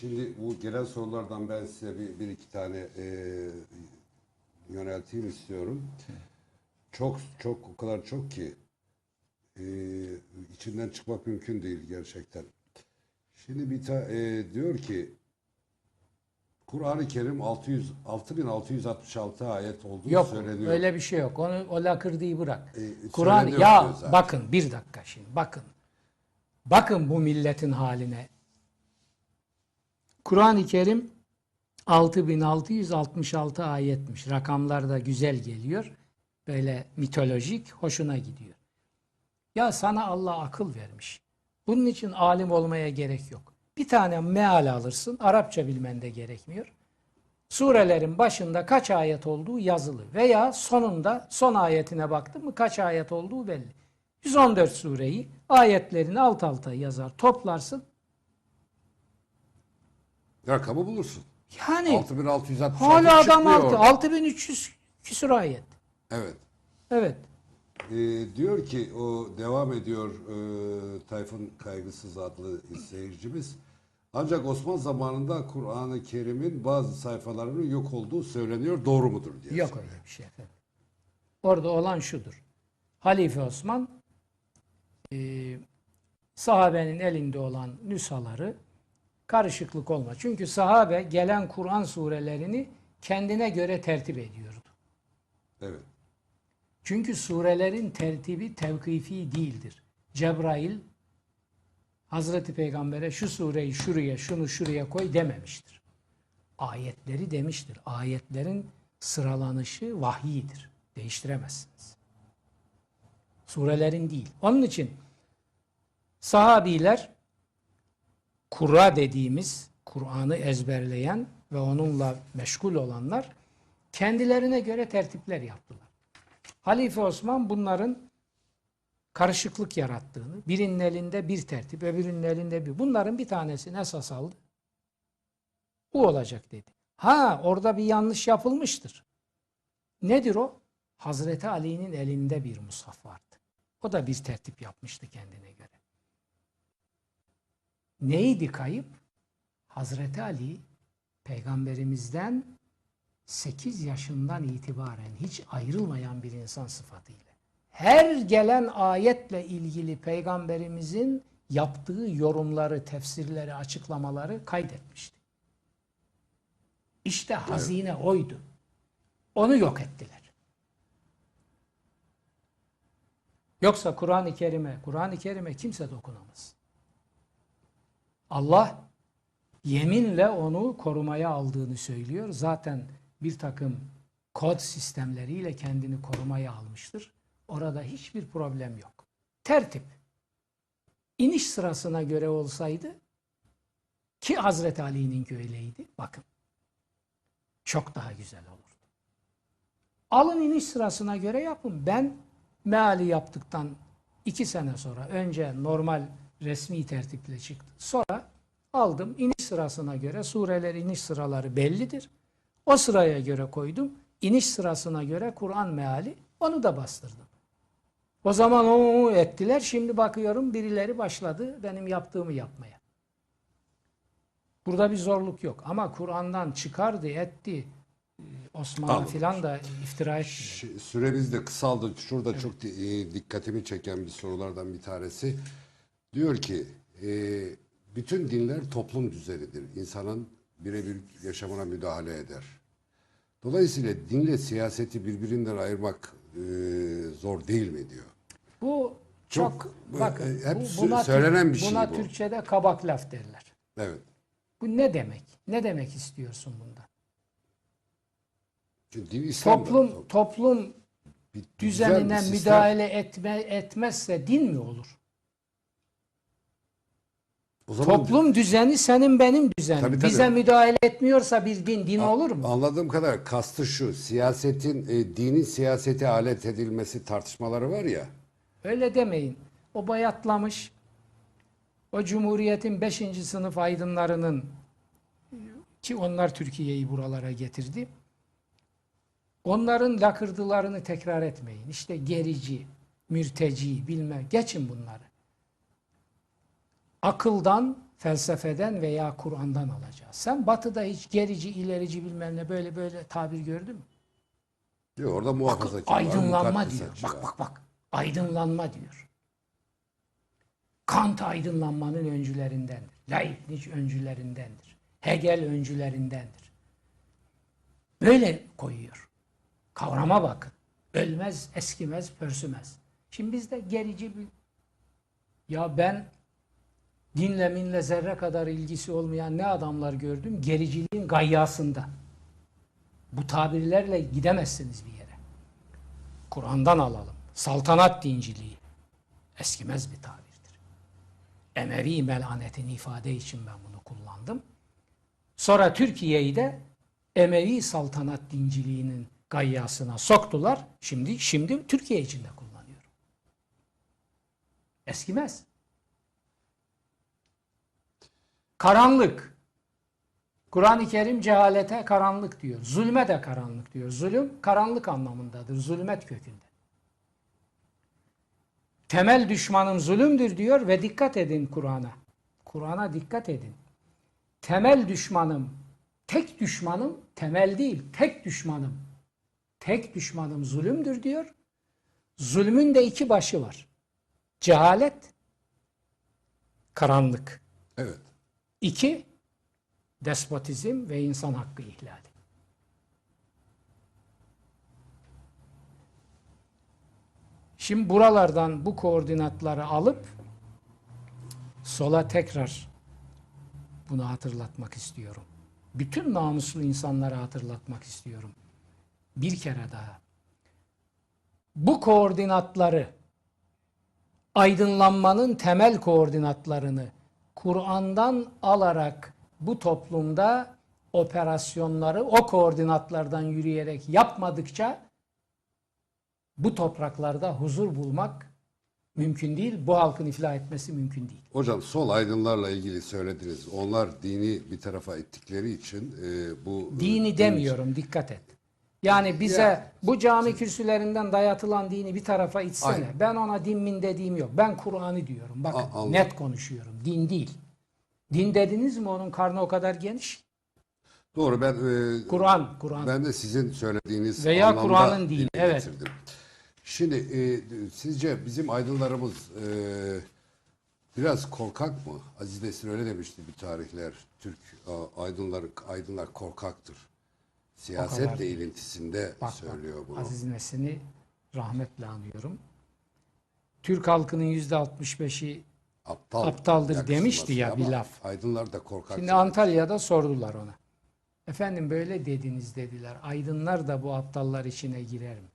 Şimdi bu gelen sorulardan ben size bir, bir iki tane e, yönelteyim istiyorum. Çok çok o kadar çok ki e, içinden çıkmak mümkün değil gerçekten. Şimdi bir ta, e, diyor ki Kur'an-ı Kerim 600 6666 ayet olduğu Yok söyleniyor. öyle bir şey yok. Onu o lakırdığı bırak. E, Kur'an ya bakın bir dakika şimdi bakın. Bakın bu milletin haline. Kur'an-ı Kerim 6666 ayetmiş. Rakamlar da güzel geliyor. Böyle mitolojik, hoşuna gidiyor. Ya sana Allah akıl vermiş. Bunun için alim olmaya gerek yok. Bir tane meal alırsın. Arapça bilmen de gerekmiyor. Surelerin başında kaç ayet olduğu yazılı veya sonunda son ayetine baktın mı kaç ayet olduğu belli. 114 sureyi ayetlerini alt alta yazar toplarsın. Rakamı bulursun. Yani 6666 hala adam çıkmıyor altı, orada. 6300 küsur ayet. Evet. Evet. Ee, diyor ki o devam ediyor e, Tayfun Kaygısız adlı seyircimiz. Ancak Osmanlı zamanında Kur'an-ı Kerim'in bazı sayfalarının yok olduğu söyleniyor. Doğru mudur diye. Yok soruyor. öyle bir şey efendim. Orada olan şudur. Halife Osman e, sahabenin elinde olan nüshaları karışıklık olma. Çünkü sahabe gelen Kur'an surelerini kendine göre tertip ediyordu. Evet. Çünkü surelerin tertibi tevkifi değildir. Cebrail Hazreti Peygamber'e şu sureyi şuraya, şunu şuraya koy dememiştir. Ayetleri demiştir. Ayetlerin sıralanışı vahiydir. Değiştiremezsiniz. Surelerin değil. Onun için sahabiler Kur'a dediğimiz Kur'an'ı ezberleyen ve onunla meşgul olanlar kendilerine göre tertipler yaptılar. Halife Osman bunların karışıklık yarattığını, birinin elinde bir tertip, öbürünün elinde bir. Bunların bir tanesini esas aldı. Bu olacak dedi. Ha orada bir yanlış yapılmıştır. Nedir o? Hazreti Ali'nin elinde bir mushaf vardı. O da bir tertip yapmıştı kendine göre. Neydi kayıp? Hazreti Ali peygamberimizden 8 yaşından itibaren hiç ayrılmayan bir insan sıfatıyla. Her gelen ayetle ilgili peygamberimizin yaptığı yorumları, tefsirleri, açıklamaları kaydetmişti. İşte hazine oydu. Onu yok ettiler. Yoksa Kur'an-ı Kerim'e, Kur'an-ı Kerim'e kimse dokunamaz. Allah yeminle onu korumaya aldığını söylüyor. Zaten bir takım kod sistemleriyle kendini korumaya almıştır. Orada hiçbir problem yok. Tertip. İniş sırasına göre olsaydı ki Hazreti Ali'ninki öyleydi. Bakın. Çok daha güzel olurdu. Alın iniş sırasına göre yapın. Ben meali yaptıktan iki sene sonra önce normal resmi tertiple çıktı. Sonra aldım iniş sırasına göre sureler iniş sıraları bellidir. O sıraya göre koydum. İniş sırasına göre Kur'an meali onu da bastırdım. O zaman o ettiler. Şimdi bakıyorum birileri başladı benim yaptığımı yapmaya. Burada bir zorluk yok. Ama Kur'an'dan çıkardı, etti. Ee, Osmanlı Anladım. filan da iftira. Ş- Süremiz de kısaldı. Şurada çok di- e, dikkatimi çeken bir sorulardan bir tanesi. Diyor ki e, bütün dinler toplum düzenidir. İnsanın birebir yaşamına müdahale eder. Dolayısıyla dinle siyaseti birbirinden ayırmak e, zor değil mi diyor. Bu çok, Çok, bakın e, hep bu- buna, söylenen bir şey buna bu. Türkçe'de kabak laf derler. Evet. Bu ne demek? Ne demek istiyorsun bundan? Çünkü din İslam'da. Toplum toplum Bir düzen, düzenine müdahale etme etmezse din mi olur? O zaman Toplum düzeni senin benim düzenim. Tabii, tabii. Bize müdahale etmiyorsa bir din din olur mu? Anladığım kadar kastı şu. Siyasetin, e, dinin siyasete alet edilmesi tartışmaları var ya. Öyle demeyin. O bayatlamış. O Cumhuriyet'in 5. sınıf aydınlarının ki onlar Türkiye'yi buralara getirdi. Onların lakırdılarını tekrar etmeyin. İşte gerici, mürteci, bilmem. Geçin bunları. Akıldan, felsefeden veya Kur'an'dan alacağız. Sen batıda hiç gerici, ilerici bilmem ne böyle böyle tabir gördün mü? Diyor orada muhafazakar Aydınlanma diyor. Bak bak bak. Aydınlanma diyor. Kant aydınlanmanın öncülerindendir. Leibniz öncülerindendir. Hegel öncülerindendir. Böyle koyuyor. Kavrama bakın. Ölmez, eskimez, pörsümez. Şimdi bizde gerici bir... Ya ben dinle minle zerre kadar ilgisi olmayan ne adamlar gördüm? Gericiliğin gayyasında. Bu tabirlerle gidemezsiniz bir yere. Kur'an'dan alalım. Saltanat dinciliği. Eskimez bir tabirdir. Emevi melanetini ifade için ben bunu kullandım. Sonra Türkiye'yi de Emevi saltanat dinciliğinin gayyasına soktular. Şimdi şimdi Türkiye içinde kullanıyorum. Eskimez. Karanlık. Kur'an-ı Kerim cehalete karanlık diyor. Zulme de karanlık diyor. Zulüm karanlık anlamındadır. Zulmet kökünde. Temel düşmanım zulümdür diyor ve dikkat edin Kur'an'a. Kur'an'a dikkat edin. Temel düşmanım, tek düşmanım temel değil, tek düşmanım. Tek düşmanım zulümdür diyor. Zulmün de iki başı var. Cehalet, karanlık. Evet. İki, despotizm ve insan hakkı ihlali. Şimdi buralardan bu koordinatları alıp sola tekrar bunu hatırlatmak istiyorum. Bütün namuslu insanlara hatırlatmak istiyorum. Bir kere daha. Bu koordinatları aydınlanmanın temel koordinatlarını Kur'an'dan alarak bu toplumda operasyonları o koordinatlardan yürüyerek yapmadıkça bu topraklarda huzur bulmak mümkün değil. Bu halkın iflah etmesi mümkün değil. Hocam sol aydınlarla ilgili söylediniz. Onlar dini bir tarafa ettikleri için e, bu Dini demiyorum dikkat et. Yani bize Ya. bu cami kürsülerinden dayatılan dini bir tarafa itsene. Aynen. Ben ona din min dediğim yok. Ben Kur'an'ı diyorum. Bakın A- net konuşuyorum. Din değil. Din dediniz mi onun karnı o kadar geniş? Doğru ben e, Kur'an, Kur'an. ben de sizin söylediğiniz Veya Kur'an'ın dini, evet. getirdim. Şimdi e, sizce bizim aydınlarımız e, biraz korkak mı? Aziz Nesin öyle demişti bir tarihler. Türk a, aydınlar aydınlar korkaktır. Siyasetle ilintisinde Bak, söylüyor bak, bunu. Aziz Nesin'i rahmetle anıyorum. Türk halkının yüzde 65'i Aptal, aptaldır demişti ya bir laf. Aydınlar da korkak. Şimdi Antalya'da sordular ona. Efendim böyle dediniz dediler. Aydınlar da bu aptallar içine girer mi?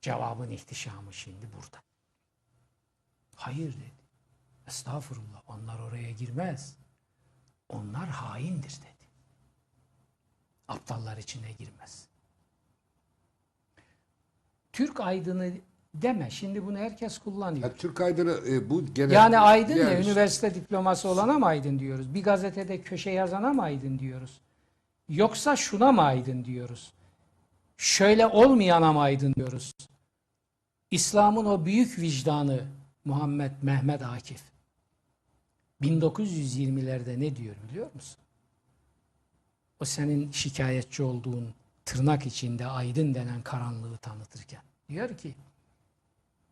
Cevabın ihtişamı şimdi burada. Hayır dedi. Estağfurullah onlar oraya girmez. Onlar haindir dedi. Aptallar içine girmez. Türk aydını deme. Şimdi bunu herkes kullanıyor. Ya Türk aydını e, bu genel Yani aydın diğer- ne? Üniversite diploması olana mı aydın diyoruz? Bir gazetede köşe yazana mı aydın diyoruz? Yoksa şuna mı aydın diyoruz? Şöyle olmayana mı aydın diyoruz? İslam'ın o büyük vicdanı Muhammed Mehmet Akif 1920'lerde ne diyor biliyor musun? O senin şikayetçi olduğun tırnak içinde aydın denen karanlığı tanıtırken. Diyor ki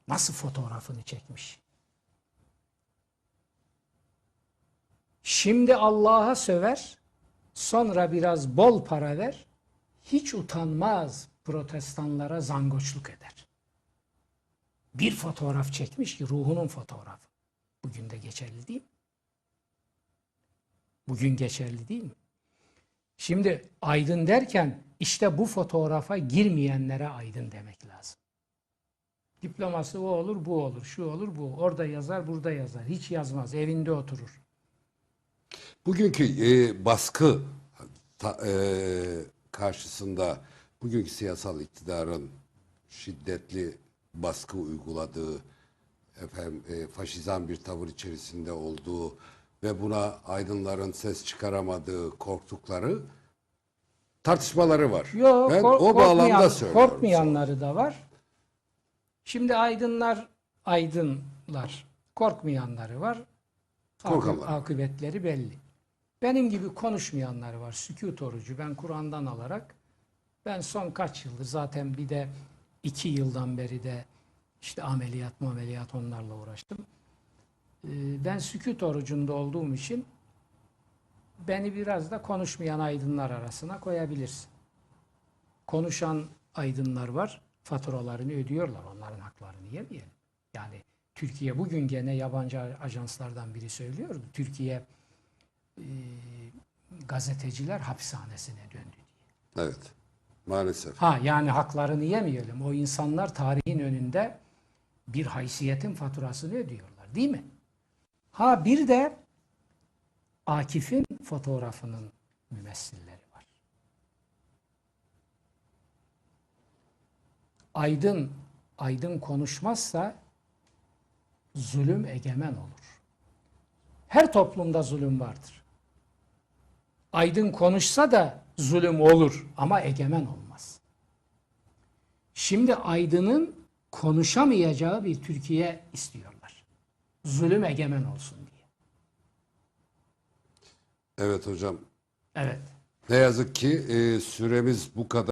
nasıl fotoğrafını çekmiş? Şimdi Allah'a söver, sonra biraz bol para ver, hiç utanmaz protestanlara zangoçluk eder. Bir fotoğraf çekmiş ki ruhunun fotoğrafı. Bugün de geçerli değil mi? Bugün geçerli değil mi? Şimdi aydın derken işte bu fotoğrafa girmeyenlere aydın demek lazım. Diploması o olur, bu olur, şu olur, bu. Orada yazar, burada yazar. Hiç yazmaz, evinde oturur. Bugünkü e, baskı ta- e, karşısında bugünkü siyasal iktidarın şiddetli baskı uyguladığı, efendim e, faşizan bir tavır içerisinde olduğu ve buna aydınların ses çıkaramadığı, korktukları tartışmaları var. Yok, ben o bağlamda söylüyorum. Korkmayanları da var. Şimdi aydınlar, aydınlar, korkmayanları var. Korkan Akı- var. Akıbetleri belli. Benim gibi konuşmayanlar var. Sükût orucu. Ben Kur'an'dan alarak ben son kaç yıldır zaten bir de iki yıldan beri de işte ameliyat ameliyat onlarla uğraştım. Ee, Ben sükût orucunda olduğum için beni biraz da konuşmayan aydınlar arasına koyabilirsin. Konuşan aydınlar var. Faturalarını ödüyorlar. Onların haklarını yemeyelim. Yani Türkiye bugün gene yabancı ajanslardan biri söylüyordu. Türkiye e, gazeteciler hapishanesine döndü diye. Evet. Maalesef. Ha yani haklarını yemeyelim. O insanlar tarihin önünde bir haysiyetin faturasını ödüyorlar değil mi? Ha bir de Akif'in fotoğrafının mümessilleri var. Aydın aydın konuşmazsa zulüm egemen olur. Her toplumda zulüm vardır. Aydın konuşsa da zulüm olur ama egemen olmaz. Şimdi Aydın'ın konuşamayacağı bir Türkiye istiyorlar. Zulüm egemen olsun diye. Evet hocam. Evet. Ne yazık ki e, süremiz bu kadar.